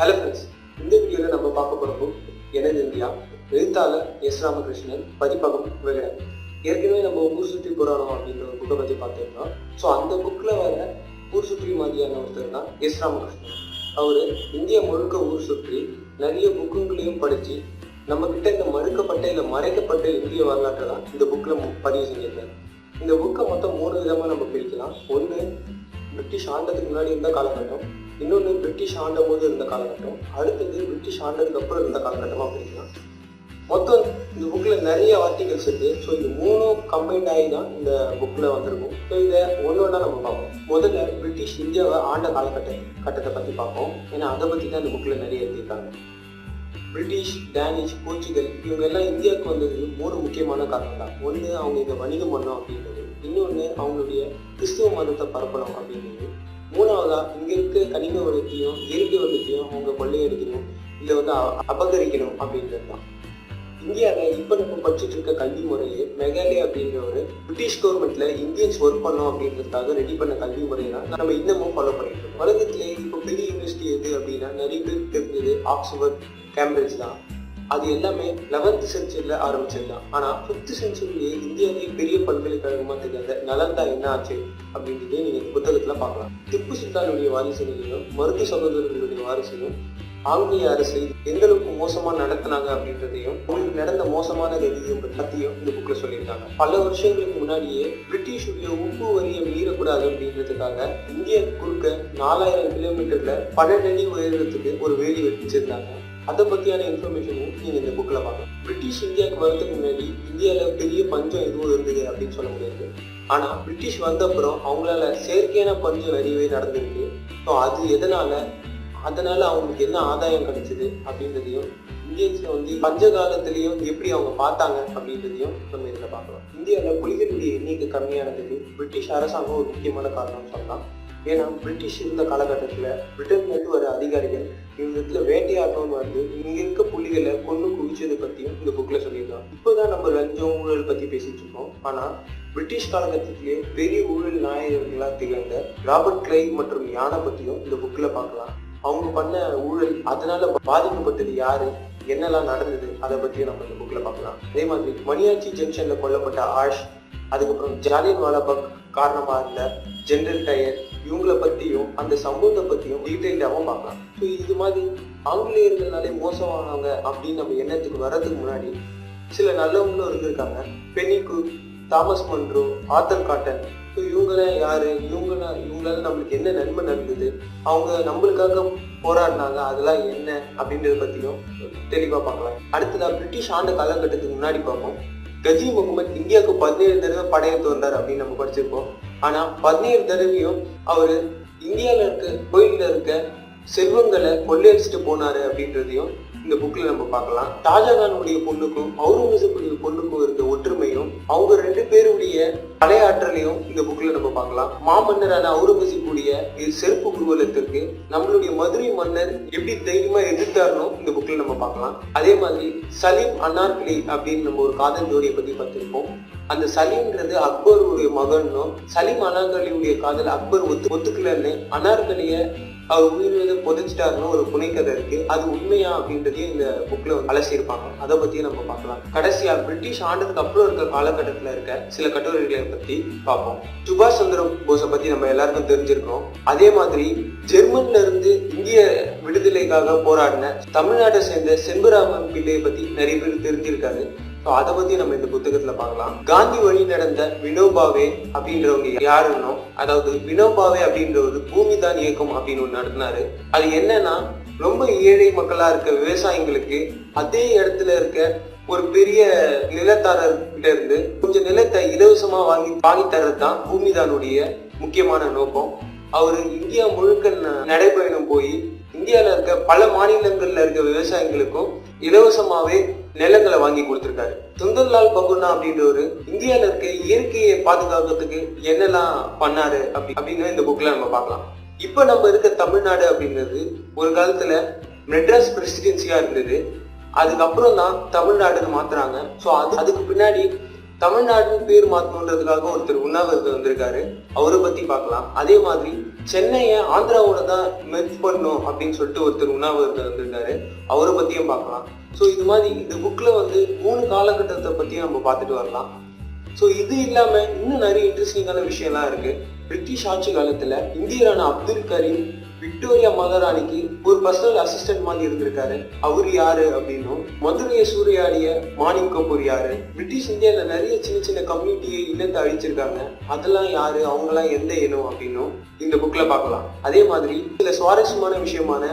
Hello friends இந்த வீடியோவில் நம்ம பார்க்க போகிறப்போ எனது இந்தியா எழுத்தாளர் எஸ் ராமகிருஷ்ணன் பதிப்பகம் விகடன் ஏற்கனவே நம்ம ஊர் சுற்றி புராணம் அப்படின்ற ஒரு புக்கை பற்றி பார்த்துருந்தோம். ஸோ அந்த புக்கில் வர ஊர் சுற்றி மாதிரியான ஒருத்தர் தான் எஸ் ராமகிருஷ்ணன். அவர் இந்தியா முழுக்க ஊர் சுற்றி நிறைய புக்குங்களையும் படித்து நம்மக்கிட்ட இந்த மறுக்கப்பட்ட இல்லை மறைக்கப்பட்ட இந்திய வரலாற்றை தான் இந்த புக்கில் பதிவு செஞ்சிருக்காரு. இந்த புக்கை மொத்தம் மூணு விதமாக நம்ம பிரிக்கலாம். ஒன்று பிரிட்டிஷ் ஆண்டதுக்கு முன்னாடி இருந்த காலகட்டம். பிரிட்டிஷ் ஆண்ட போது இருந்த காலகட்டம் அடுத்தது பிரிட்டிஷ் ஆண்டதுக்கு அப்புறம் இருந்த காலகட்டமாக அப்படின்னா மொத்தம் இந்த புக்கில் நிறைய ஆர்டிகல்ஸ் இருக்குது ஸோ இது மூணும் கம்பைண்ட் ஆகி தான் இந்த புக்கில் வந்திருக்கும். ஸோ இதை ஒன்று ஒன்றா நம்ம பார்ப்போம். முதல்ல பிரிட்டிஷ் இந்தியாவை ஆண்ட காலகட்ட கட்டத்தை பற்றி பார்ப்போம். ஏன்னா அதை பற்றி தான் இந்த புக்கில் நிறைய எழுதியிருக்காங்க பிரிட்டிஷ் டேனிஷ் போர்ச்சுகல் இவங்க எல்லாம் இந்தியாவுக்கு வந்தது மூணு முக்கியமான காரணம் தான் ஒன்று அவங்க இங்கே வணிகம் பண்ணோம் அப்படின்றது. இன்னொன்று அவங்களுடைய கிறிஸ்துவ மதத்தை பரப்பணும் அப்படின்றது. மூணாவதா இங்க இருக்க கனிம வளத்தையும் இயற்கை வளத்தையும் அவங்க கொள்ளையடிக்கணும் இல்லை வந்து அ- அபகரிக்கணும் அப்படின்றது தான். இந்தியாவில் இப்போ நம்ம படிச்சுட்டு இருக்க கல்வி முறையே மெகாலே அப்படின்ற ஒரு பிரிட்டிஷ் கவர்மெண்ட்ல இந்தியன்ஸ் ஒர்க் பண்ணோம் அப்படின்றதுக்காக ரெடி பண்ண கல்வி முறையெல்லாம் தான் நம்ம இன்னமும் ஃபாலோ பண்ணிட்டு இருக்கோம். உலகத்திலே இப்போ பெரிய யூனிவர்சிட்டி எது அப்படின்னா நிறைய பேருக்கு தெரிஞ்சது ஆக்ஸ்போர்ட் கேம்பிரிட்ஜ் தான். அது எல்லாமே லெவன்த் செஞ்சுரியில் ஆரம்பிச்சிருந்தான் ஆனால் ஃபிஃப்த் செஞ்சுரியிலேயே இந்தியாவிலேயே பெரிய பல்கலைக்கழகமாக தெரியாத நலந்தா என்ன ஆச்சு அப்படின்றதே நீங்கள் புத்தகத்தில் பார்க்கலாம். திப்பு சுல்தானுடைய வாரிசுகளையும் மருது சகோதரர்களுடைய வாரிசையும் ஆங்கிலேய அரசு எந்த அளவுக்கு மோசமா நடத்தினாங்க அப்படின்றதையும் அவங்களுக்கு நடந்த மோசமான ரீதியும் பத்தியும் இந்த புக்ல சொல்லியிருக்காங்க. பல வருஷங்களுக்கு முன்னாடியே பிரிட்டிஷுடைய உப்பு வரியை மீறக்கூடாது அப்படின்றதுக்காக இந்திய குறுக்க நாலாயிரம் கிலோமீட்டர்ல பன்னெண்டு அடி உயரத்துக்கு ஒரு வேலி வச்சிருந்தாங்க அதை பற்றியான இன்ஃபர்மேஷனும் நீங்கள் இந்த புக்கில் பார்க்கலாம். பிரிட்டிஷ் இந்தியாவுக்கு வரதுக்கு முன்னாடி இந்தியாவில் பெரிய பஞ்சம் எதுவும் இருந்தது அப்படின்னு சொல்ல முடியாது. ஆனால் பிரிட்டிஷ் வந்த அப்புறம் அவங்களால செயற்கையான பஞ்சம் நிறையவே நடந்திருக்கு. ஸோ அது எதனால்? அதனால் அவங்களுக்கு என்ன ஆதாயம் கிடைச்சிது அப்படின்றதையும் இந்தியன்ஸ்ல வந்து பஞ்ச காலத்திலையும் எப்படி அவங்க பார்த்தாங்க அப்படின்றதையும் நம்ம இதில் பார்க்கலாம். இந்தியாவில் புலிகளுடைய எண்ணிக்கை கம்மியானதுக்கு பிரிட்டிஷ் அரசாங்கம் ஒரு முக்கியமான காரணம் சொல்லலாம். ஏன்னா பிரிட்டிஷ் இருந்த காலகட்டத்தில் பிரிட்டன்ல இருந்து வர அதிகாரிகள் இவங்க இடத்துல வேட்டையாட்டம்னு வந்து இங்கே இருக்க புள்ளிகளை கொண்டு குவிச்சதை பற்றியும் இந்த புக்ல சொல்லியிருக்காங்க. இப்போதான் நம்ம லஞ்சம் ஊழல் பற்றி பேசிட்டு இருக்கோம். ஆனால் பிரிட்டிஷ் காலகட்டத்திலேயே பெரிய ஊழல் நாயகர்களாக திகழ்ந்த ராபர்ட் கிரை மற்றும் யானை பற்றியும் இந்த புக்கில் பார்க்கலாம். அவங்க பண்ண ஊழல் அதனால பாதிக்கப்பட்டது யாரு? என்னெல்லாம் நடந்தது? அதை பற்றி நம்ம இந்த புக்கில் பார்க்கலாம். அதே மாதிரி மணியாச்சி ஜங்ஷனில் கொல்லப்பட்ட ஆஷ் அதுக்கப்புறம் ஜாலியன் வாலாபாக் காரணமாக இருந்த ஜென்ரல் டயர் இவங்கள பத்தியும் அந்த சம்பவத்தை பத்தியும் டீட்டெயில்டாகவும் பார்க்கலாம் ஸோ இது மாதிரி ஆங்கிலேயர்கள்னாலே மோசமானவங்க அப்படின்னு நம்ம எண்ணத்துக்கு வர்றதுக்கு முன்னாடி சில நல்லவங்களும் இருந்திருக்காங்க Pennycuick Thomas Munro Arthur Cotton. So இவங்களாம் யார்? இவங்கள இவங்களால நம்மளுக்கு என்ன நன்மை நடந்தது? அவங்க நம்மளுக்காக போராடினாங்க. அதெல்லாம் என்ன அப்படின்றத பற்றியும் தெளிவாக பார்க்கலாம். அடுத்ததா பிரிட்டிஷ் ஆண்ட காலகட்டத்துக்கு முன்னாடி பார்ப்போம். கஜி முகமது இந்தியாவுக்கு பதினேழு தடவை படையை தோன்றார் அப்படின்னு நம்ம படிச்சிருப்போம். ஆனா பதினேழு தடவையும் அவரு இந்தியாவில் இருக்க கோயில்ல இருக்க செல்வங்களை கொள்ளையடிச்சிட்டு போனாரு அப்படின்றதையும் இந்த புக்ல நம்ம பார்க்கலாம். ஷாஜகானுடைய பொண்ணுக்கும் அவுரங்கசீப்புடைய பொண்ணுக்கும் இருந்த ஒற்றுமையும் அவங்க ரெண்டு பேருடைய கலையாற்றலையும் இந்த புக்ல நம்ம பார்க்கலாம். மாமன்னரான அவுரங்கசீப்புடைய இது செருப்பு குருவலத்திற்கு நம்மளுடைய மதுரை மன்னர் எப்படி தைரியமா எதிர்த்தாருனோ இந்த புக்ல நம்ம பார்க்கலாம். அதே மாதிரி சலீம் அன்னார்கிலி அப்படின்னு நம்ம ஒரு காதல் ஜோடியை பத்தி பார்த்திருப்போம். அந்த சலீம்ன்றது அக்பருடைய மகனும் சலீம் அனார்கலியுடைய காதல் அக்பர் ஒத்து ஒத்துக்கலன்னு அனார்கலிய அவர் உயிரிழந்து புதைச்சிட்டாருன்னு ஒரு புனைக்கதை இருக்கு. அது உண்மையா அப்படின்றதையும் இந்த புக்ல அலசியிருப்பாங்க. அதை பத்தியும் நம்ம பார்க்கலாம். கடைசியா பிரிட்டிஷ் ஆண்டதுக்கு அப்புறம் இருக்க காலகட்டத்துல இருக்க சில கட்டுரைகளை பத்தி பார்ப்போம். சுபாஷ் சந்திர போஸை பத்தி நம்ம எல்லாருக்கும் தெரிஞ்சிருக்கோம். அதே மாதிரி ஜெர்மன்ல இருந்து இந்திய விடுதலைக்காக போராடின தமிழ்நாட்டை சேர்ந்த செண்பராமன் பிள்ளையை பத்தி நிறைய பேர் தெரிஞ்சிருக்காரு. அதை பத்தி நம்ம இந்த புத்தகத்துல பார்க்கலாம். காந்தி வழி நடந்த வினோபாவே அப்படின்றவங்க யாருன்னோ அதாவது வினோபாவே அப்படின்ற ஒரு பூமிதான் இயக்கம் அப்படின்னு ஒன்று நடத்தினாரு. அது என்னன்னா ரொம்ப ஏழை மக்களா இருக்க விவசாயிங்களுக்கு அதே இடத்துல இருக்க ஒரு பெரிய நிலத்தாரர்கிட்ட இருந்து கொஞ்சம் நிலத்தை இலவசமா வாங்கி வாங்கி தர்றது தான் பூமிதானுடைய முக்கியமான நோக்கம். அவர் இந்தியா முழுக்க நடைபயணம் போய் இந்தியாவில் இருக்க பல மாநிலங்கள்ல இருக்க விவசாயிகளுக்கும் இலவசமாவே நிலங்களை வாங்கி கொடுத்துருக்காரு. சுந்தர்லால் பகுனா அப்படின்றவரு இந்தியாவில் இருக்க இயற்கையை பாதுகாக்கிறதுக்கு என்னெல்லாம் பண்ணாரு அப்படி அப்படின்னு இந்த புக்ல நம்ம பார்க்கலாம். இப்ப நம்ம இருக்க தமிழ்நாடு அப்படிங்கிறது ஒரு காலத்துல மெட்ராஸ் பிரசிடென்சியா இருந்தது. அதுக்கப்புறம் தான் தமிழ்நாடுன்னு மாத்துறாங்க. ஸோ அது அதுக்கு பின்னாடி தமிழ்நாடுன்னு பேர் மாற்றணுன்றதுக்காக ஒருத்தர் உண்ணாவிரதம் வந்திருக்காரு. அவரை பத்தி பார்க்கலாம். அதே மாதிரி சென்னையை ஆந்திராவோட தான் மெர்ஜ் பண்ணும் அப்படின்னு சொல்லிட்டு ஒருத்தர் உண்ணாவிரதம் வந்திருக்காரு. அவரை பத்தியும் பார்க்கலாம். ஸோ இது மாதிரி இந்த புக்கில் வந்து மூணு காலகட்டத்தை பற்றியும் நம்ம பார்த்துட்டு வரலாம். ஸோ இது இல்லாமல் இன்னும் நிறைய இன்ட்ரெஸ்டிங்கான விஷயம்லாம் இருக்குது பிரிட்டிஷ் ஆட்சி காலத்தில் இந்தியரான அப்துல் கரீம் விக்டோரியா மகாராணிக்கு ஒரு பர்சனல் அசிஸ்டன்ட் மாதிரி இருந்திருக்காரு. அவர் யாரு அப்படின்னும் மதுரையை சூறையாடிய மாணிக் கபூர் யாரு பிரிட்டிஷ் இந்தியால நிறைய சின்ன சின்ன கம்யூனிட்டியை இல்லத்தை அழிச்சிருக்காங்க. அதெல்லாம் யாரு? அவங்கெல்லாம் எந்த இனம் அப்படின்னும் இந்த புக்ல பார்க்கலாம். அதே மாதிரி சில சுவாரஸ்யமான விஷயமான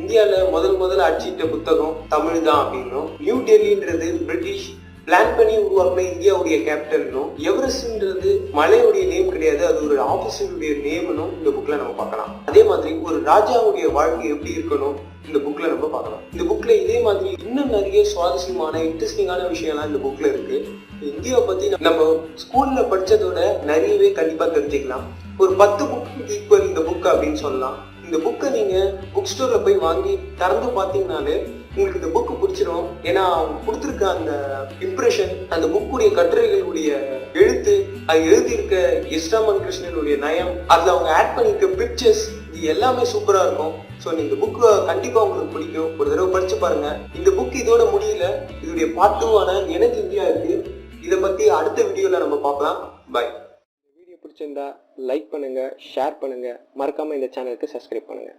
இந்தியாவில் முதல் முதல்ல அச்சிட்ட புத்தகம் தமிழ் தான் அப்படின்னும் நியூ டெல்லின்றது பிரிட்டிஷ் பிளான் பண்ணி உருவாக்குன இந்தியாவுடைய கேபிட்டல்னும் எவரெஸ்ட்ன்றது மலையுடைய நேம் கிடையாது. அது ஒரு ஆபீசருடைய நேம்னும் இந்த புக்ல நம்ம பார்க்கலாம். அதே மாதிரி ஒரு ராஜாவுடைய வாழ்க்கை எப்படி இருக்கணும்? இந்த புக்கில் நம்ம பார்க்கலாம். இந்த புக்கில் இதே மாதிரி இன்னும் நிறைய சுவாரஸ்யமான இன்ட்ரெஸ்டிங்கான விஷயம்லாம் இந்த புக்கில் இருக்குது இந்தியாவை பற்றி நம்ம ஸ்கூலில் படித்ததோட நிறையவே கண்டிப்பாக தெரிஞ்சுக்கலாம். ஒரு பத்து புக் ஈக்குவல் இந்த புக் அப்படின்னு சொல்லலாம். இந்த புக்கை நீங்கள் புக் ஸ்டோரில் போய் வாங்கி திறந்து பார்த்தீங்கனாலே உங்களுக்கு இந்த புக்கு பிடிச்சிரும். ஏன்னா அவங்க கொடுத்துருக்க அந்த இம்ப்ரெஷன் அந்த புக்குடைய கட்டுரைகளுடைய எழுத்து அது எழுதியிருக்க எஸ்ராமன் கிருஷ்ணனுடைய நயம் அதில் அவங்க ஆட் பண்ணியிருக்க பிக்சர்ஸ் இது எல்லாமே சூப்பரா இருக்கும். ஸோ இந்த புக்கு கண்டிப்பா உங்களுக்கு பிடிக்கும். ஒரு தடவை படிச்சு பாருங்க. இந்த புக் இதோட முடியல. இதோடைய பாட்டுவான எனக்கு இந்தியா இருக்கு. இதை பத்தி அடுத்த வீடியோல நம்ம பார்க்கலாம். பாய் வீடியோ பிடிச்சிருந்தா லைக் பண்ணுங்க ஷேர் பண்ணுங்க. மறக்காம இந்த சேனலுக்கு சப்ஸ்கிரைப் பண்ணுங்க.